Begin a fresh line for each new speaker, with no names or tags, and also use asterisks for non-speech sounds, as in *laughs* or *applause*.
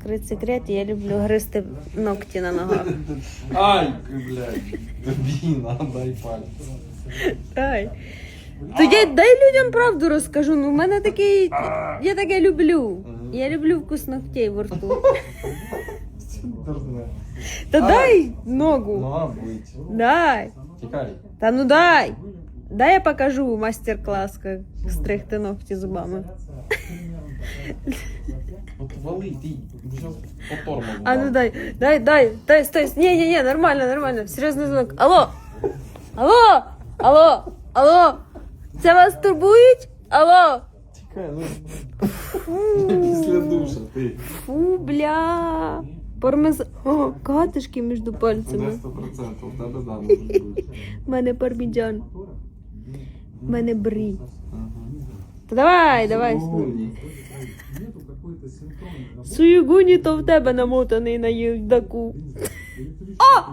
розкрити секрет, я люблю гризти ногті на ногах.
Ай, блядь, тобі надай пальці.
Дай. То я дай людям правду розкажу. Ну, в мене такий. Я таке люблю. Я люблю вкус ногтей во рту.
Дурне.
Та дай ногу.
Нога болить.
Дай.
Тікай.
Та ну дай. Дай я покажу мастер-клас, як стригти ногті зубами. *laughs*
От вали, ти вже по тормозу.
А ну дай, дай, дай, дай, стой. Ні, ні, ні, нормально, нормально. Серйозний звук. Алло! Алло! Алло! Алло! Це вас турбують? Алло!
Тікай, ну. Після душа, ти.
Фу, бля. Пармезан. О, катишки між пальцями.
100%, у тебе да.
У мене парміджан. У мене брі. Та давай, давай.
Гуні.
Суєгуні то в тебе намотаний на їдаку. О!